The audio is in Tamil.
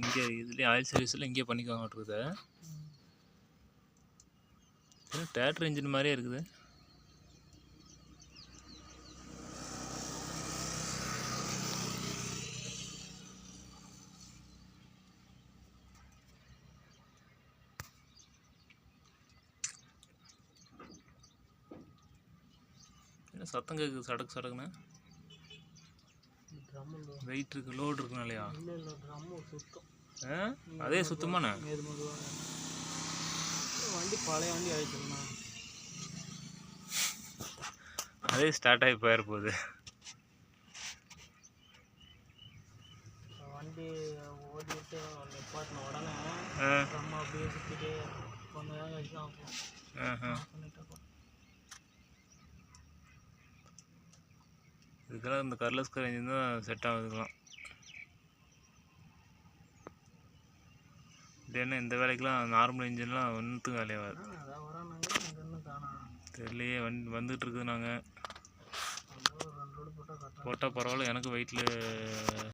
இங்கே இதுலேயே ஆயில் சர்வீஸில் இங்கே பண்ணிக்குவாங்க இருக்குது. டேட்டர் இன்ஜின் மாதிரியே இருக்குது. என்ன சத்தம் கேட்குது சடக்கு சடக்குன்னு? ட்ரம்மு வெயிட் இருக்கு லோடு இருக்குனாலையா இல்லை இல்லை ட்ரம்மு சுத்தம். அதே மெதுவாக வண்டி பழைய வண்டி ஆயிடுச்சுண்ணா அதே ஸ்டார்ட் ஆகி போயிட போகுது வண்டி ஓட்டிட்டு நிப்பாட்டின உடனே ஆ. ட்ரம்மு அப்படியே சுற்றிட்டு கொஞ்ச நேரம் கழிச்சு தான் இதுக்கெல்லாம் இந்த கர்லஸ்கர் இன்ஜின் தான் செட் ஆகுதுக்கலாம் இது என்ன இந்த வேலைக்கெலாம் நார்மல் இன்ஜின்லாம் ஒன்றுத்துக்கும் வேலையாகாது தெரியலையே வண்டி வந்துட்டு இருக்குது நாங்கள் போட்டால் பரவாயில்ல எனக்கு வெயிட்டில்